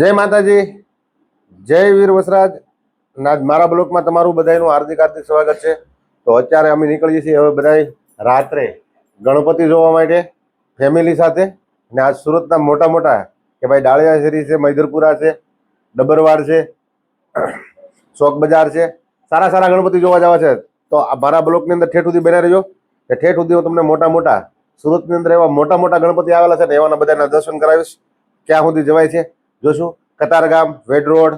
જય માતાજી. જય વીર વસરાજ. ના મારા બ્લોકમાં તમારું બધાનું હાર્દિક હાર્દિક સ્વાગત છે. તો અત્યારે અમે નીકળીએ છીએ હવે બધાય રાત્રે ગણપતિ જોવા માટે ફેમિલી સાથે. અને આજ સુરતના મોટા મોટા કે ભાઈ ડાળિયા શેરી છે, મૈદરપુરા છે, ડબરવાડ છે, ચોક બજાર છે, સારા સારા ગણપતિ જોવા જવા છે. તો મારા બ્લોકની અંદર ઠેઠ સુધી બન્યા રહેજો. કે ઠેઠ સુધી હું તમને મોટા મોટા સુરતની અંદર એવા મોટા મોટા ગણપતિ આવેલા છે ને એવાના બધાના દર્શન કરાવીશ. ક્યાં સુધી જવાય છે? જોશું? કતારગામ, વેડ રોડ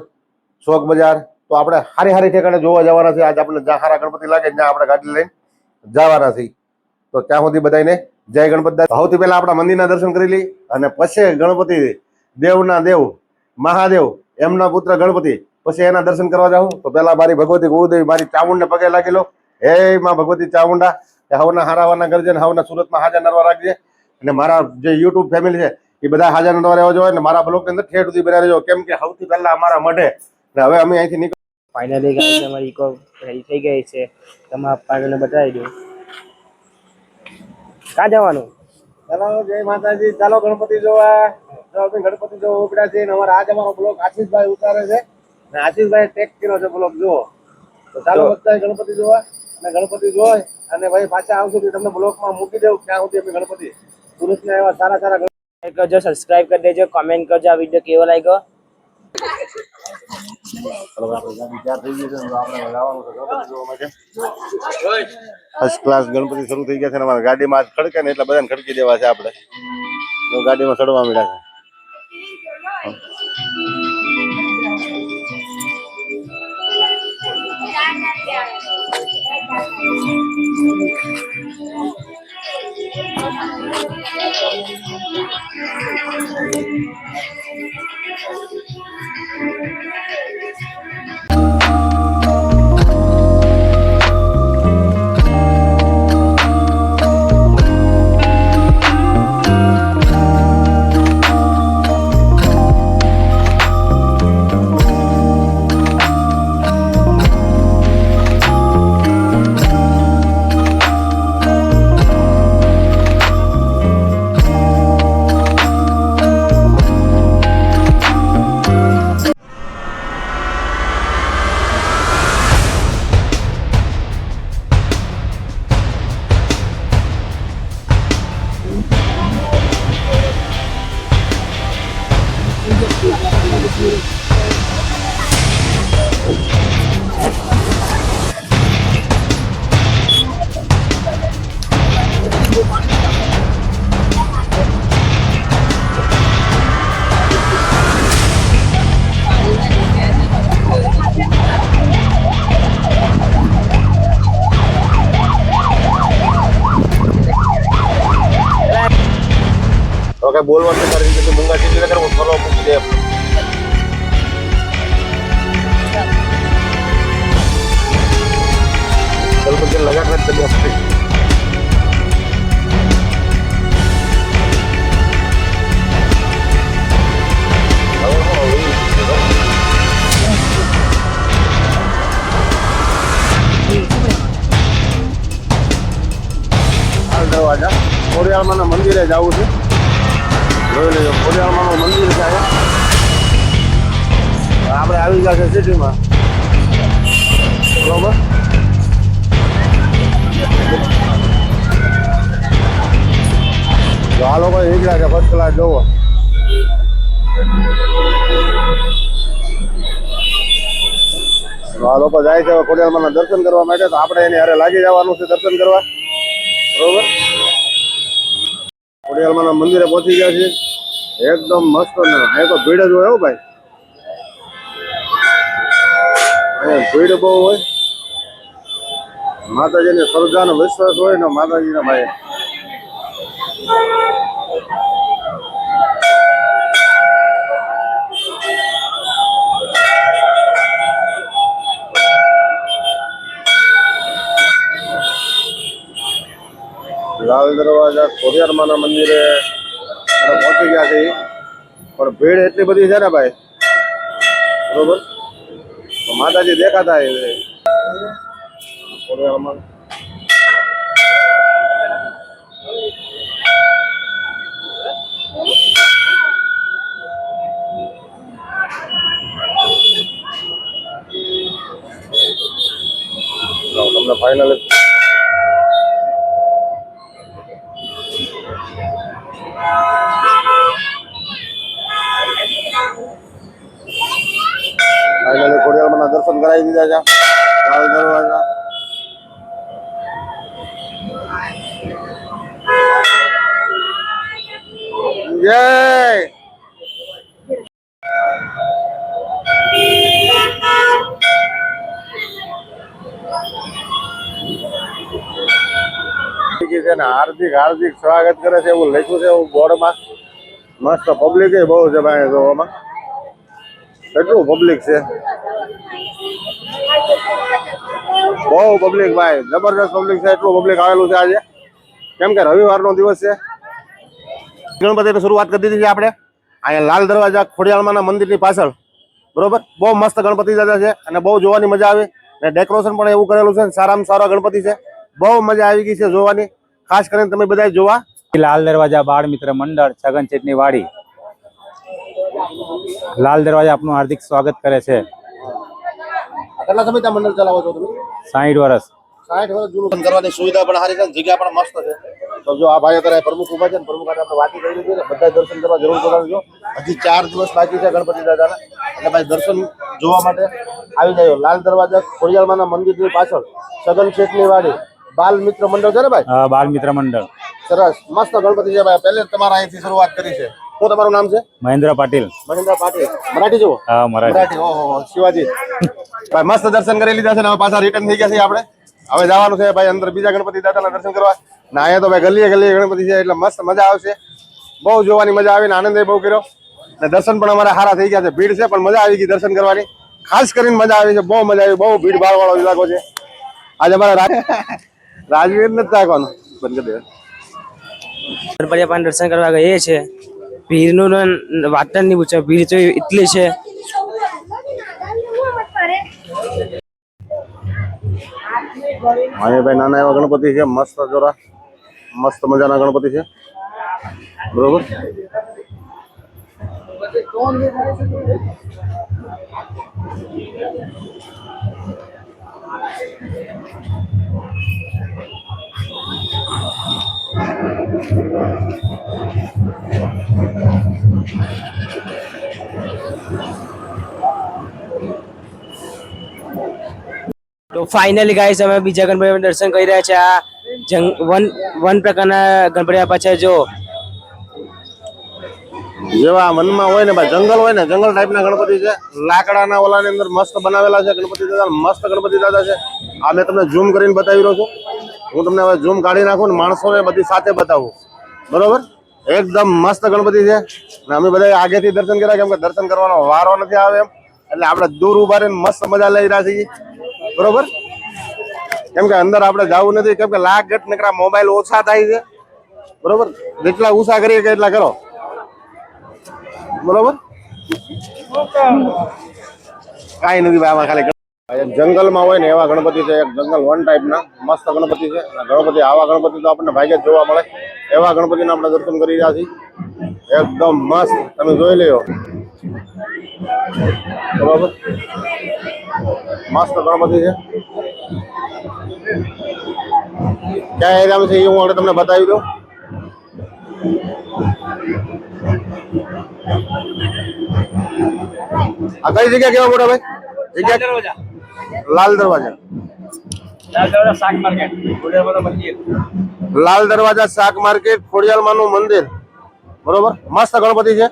શોક બજાર. તો આપણે હારી હારી ઠેકાણે જોવા જવાના છે. આજ આપણે જ્યાં હારા ગણપતિ લાગે ત્યાં આપણે ગાડી લઈને જવાના છે તો ત્યાં સુધી બધાને જય ગણપતિ સૌથી પહેલા આપણા મંદિરના દર્શન કરી લઈ અને પછી ગણપતિ દેવના દેવ, મહાદેવ, એમના પુત્ર ગણપતિ, પછી એના દર્શન કરવા જાઉં તો પહેલા મારી ભગવતી ગુરુદેવી, મારી ચામુંડને પગે લાગી લો. હે માં ભગવતી ચામુંડા હવના હારાવાના કરજે ને હવના સુરતમાં હાજર નરવા રાખજે. અને મારા જે યુટ્યુબ ફેમિલી છે એ બધા હાજર નવા રહેવા જોઈએ અને મારા બ્લોગ અંદર ઠેર સુધી બનાવી રહેજો. કેમ કે સૌથી પહેલા અમારા મઢે ને હવે અમે અહીંથી નીકળ ફાઇનલી ગાઈસ અમારી ઇકો રેડી થઈ ગઈ છે. તમે આપણને બતાવી દો. ક્યાં જવાનું? ચાલો જય માતાજી. ચાલો ગણપતિ જોવા. ગણપતિ જોવા ઉપડ્યા છે અને અમારા આજ અમારો બ્લોગ આશીષભાઈ ઉતારે છે. ને આશીષભાઈ ટેક કર્યો છે બ્લોગ જુઓ. તો ચાલો બધા ગણપતિ જોવા અને ગણપતિ જોઈ અને ભાઈ પાછા આવશું તમને બ્લોગમાં મૂકી દઉં ત્યાં સુધી અમે ગણપતિ ને એવા સારા સારા કરજો સબસ્ક્રાઇબ કરી દેજો કોમેન્ટ કરજો આ વીડિયો કેવો લાગ્યો ચાલો આપણે ગાડી તૈયાર થઈ ગઈ છે ને આપણે જવાનું છે ગણપતિ જોવા માટે ફર્સ્ટ ક્લાસ ગણપતિ શરૂ થઈ ગયા છે અને અમારા ગાડીમાં આજ ખડકે ને એટલે બધાને ખડકી દેવા છે આપણે તો ગાડીમાં ચડવા મળ્યા છે તો કઈ Thank you. બોલવાનું તારી રીતે મૂંગા સીધી નગર હું ફોલો મૂકી દે ગણપતિ લગા કરી દે મસ્તી હવે હું હવે હાલ દરવાજા ખોડિયાળમાના મંદિરે જવું છે જોઈ લેજો ખોડિયાળમાનું મંદિર છે અહીંયા. આપણે આવી ગયા છે સિટીમાં. બરોબર? આ લોકો નીકળ્યા છે ફર્સ્ટ ક્લાસ જોવો. આ લોકો જાય છે હવે ખોડિયાળમાના દર્શન કરવા માટે, તો આપણે એની હારે લાગી જવાનું છે દર્શન કરવા. બરોબર? ખોડિયાલમાના મંદિરે પહોંચી ગયા છે. એકદમ મસ્ત અહીંયા તો ભીડ જ હોય હો ભાઈ. અહીંયા ભીડ બહુ હોય. માતાજીની શ્રદ્ધાનો વિશ્વાસ હોય ને માતાજીના ભાઈ. लाल दरवाज़ा खोडियार माना मंदिर है। पहुँची गया थी पर भीड़ इतनी बड़ी है ना भाई? बरबर? तो माता जी देखा था खोडियार मान। फाइनल ફાઇનલી ખોડિયારમાં દર્શન કરાવી દીધા છે. લાલ દરવાજા. જય! છે ને હાર્દિક હાર્દિક સ્વાગત કરે છે એવું લખ્યું છે એવું બોર્ડમાં. મસ્ત પબ્લિક બહુ છે ભાઈ જોવામાં. કેટલું પબ્લિક છે? બહુ પબ્લિક ભાઈ જબરદસ્ત પબ્લિક છે, એટલું પબ્લિક આવેલું છે આજે. કેમ કે રવિવારનો દિવસ છે. ગણપતિની શરૂઆત કરી દીધી છે આપણે. અહીંયા લાલ દરવાજા ખોડિયાળમાના મંદિરની પાછળ. બરોબર? બહુ મસ્ત ગણપતિ દાદા છે અને બહુ જોવાની મજા આવે. અને ડેકોરેશન પણ એવું કરેલું છે સારામાં સારા ગણપતિ છે. બહુ મજા આવી ગઈ છે જોવાની. ખાસ કરીને તમે બધા જોવા. લાલ દરવાજા બાળ મિત્ર મંડળ છગન ચેટની વાડી. લાલ દરવાજા આપનું હાર્દિક સ્વાગત કરે છે. કેટલા સમય ત્યાં મંડળ ચલાવો છો તમે? સાહીઠ વર્ષ. સાહીઠ વર્ષ જૂનું કરવાની સુવિધા પણ સારી છે જગ્યા પણ મસ્ત છે. તો જો આ ભાઈ અત્યારે પ્રમુખ ઊભા છે પ્રમુખ આપણે વાત કરી છે બધા દર્શન કરવા જરૂર હજી ચાર દિવસ બાકી છે ગણપતિ દાદાના. એટલે ભાઈ દર્શન જોવા માટે આવી જાય લાલ દરવાજા ખોડિયાલમાના મંદિરની પાછળ સગન શેઠની વાડી. બાલ મિત્ર મંડળ છે ને ભાઈ? બાળ મિત્ર મંડળ. સરસ. મસ્ત ગણપતિ છે ભાઈ. પહેલે તમારા અહીંથી શરૂઆત કરી છે. શું તમારું નામ છે? મહેન્દ્ર પાટીલ. મહેન્દ્ર પાટીલ. મરાઠી જુઓ હા મરાઠી. ઓહો શિવાજી. ભાઈ મસ્ત દર્શન કરી લીધા છે ને હવે પાછા રિટર્ન થઈ ગયા છે આપણે. હવે જવાનું છે ભાઈ અંદર બીજા ગણપતિ દાદાના દર્શન કરવા. ને અહીંયા તો ભાઈ ગલીએ ગલીએ ગણપતિ છે એટલે મસ્ત મજા આવશે. બહુ જોવાની મજા આવી ને આનંદ બહુ કર્યો. ને દર્શન પણ અમારા સારા થઈ ગયા છે. ભીડ છે પણ મજા આવી ગઈ દર્શન કરવાની. ખાસ કરીને મજા આવી છે. બહુ મજા આવી. બહુ ભીડ ભાડ વાળો ઇલાકો છે. આજે અમારા રાજવીર નથી રાખવાનું. બંધ કરી બાપાના દર્શન કરવા ગઈએ છે ભીડનું વાત જ નહીં પૂછો. ભીડ તો એટલી છે. અહીંયા ભાઈ નાના એવા ગણપતિ છે. મસ્ત જોરા. મસ્ત મજાના ગણપતિ છે. બરોબર? તો ફાઇનલી ગાઈસ અમે બીજા ગણપતિ દર્શન કરી રહ્યા છે. આ જંગ, વન વન પ્રકારના ગણપતિ બાપા છે જો. જેવા વનમાં હોય ને જંગલ હોય ને, જંગલ ટાઈપના ગણપતિ છે. લાકડાના ઓલાની અંદર મસ્ત બનાવેલા છે ગણપતિ દાદા, મસ્ત ગણપતિ દાદા છે. આ મેં તમને ઝૂમ કરીને બતાવી રહ્યો છું. હું તમને હવે ઝૂમ કાઢી નાખું ને માણસોને બધી સાથે બતાવું. બરોબર? એકદમ મસ્ત ગણપતિ છે. અને અમે બધા આગેથી દર્શન કર્યા, કેમ કે દર્શન કરવાનો વારો નથી આવે એમ. એટલે આપણે દૂર ઊભા રહીને મસ્ત મજા લઈ રહ્યા છીએ. બરોબર? કેમ કે અંદર આપણે જવું નથી, કેમ કે લાખ ગટ નીકળા મોબાઈલ ઓછા થાય છે. બરોબર? જેટલા ઓછા કરીએ કે એટલા કરો. બરોબર? કાંઈ નથી ભાઈ, આમાં ખાલી જંગલમાં હોય ને એવા ગણપતિ છે. એક જંગલ વન ટાઈપના મસ્ત ગણપતિ છે. ગણપતિ, આવા ગણપતિ તો આપણને ભાગ્યે જ જોવા મળે. એવા ગણપતિના આપણે દર્શન કરી રહ્યા છીએ. એકદમ મસ્ત. તમે જોઈ લ્યો. બરોબર? મસ્ત ગણપતિ છે. ક્યાં એરિયામાં છે એ હું આગળ તમને બતાવી દઉં. આ કઈ જગ્યા કેવા મોટા ભાઈ? જગ્યા લાલ દરવાજા. લાલ દરવાજા શાક માર્કેટ. ખોડિયાલમાં નું મંદિર. બરોબર? મસ્ત ગણપતિ છે.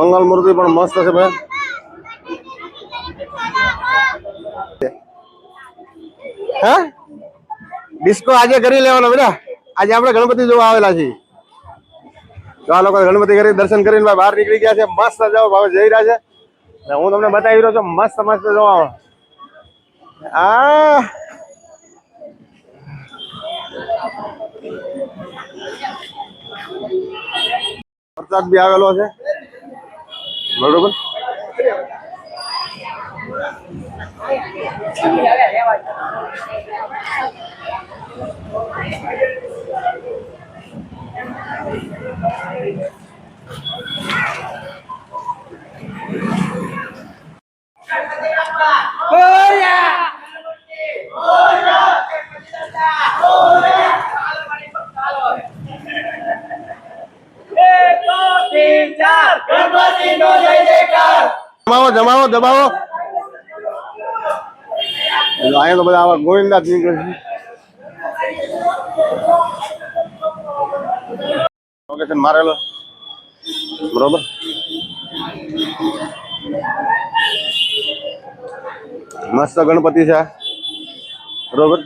મંગલ મૂર્તિ પણ મસ્ત છે ભાઈ. હા? ડિસ્કો આજે કરી લેવાનો બેટા. આજે આપણે ગણપતિ જોવા આવેલા છીએ. તો આ લોકો ગણપતિ કરી દર્શન કરીને બહાર નીકળી ગયા છે. મસ્ત જાઓ ભાવે જઈ રહ્યા છે. ને હું તમને બતાવી રહ્યો છું, મસ્ત મસ્ત જોવા આ. વરસાદ બી આવેલો છે. બરોબર જમાવો જમાવો દબાવો અહીંયા તો બધા આવા ગોવિંદા જ નીકળે છે લોકેશન મારેલો બરોબર મસ્ત ગણપતિ છે આ. બરોબર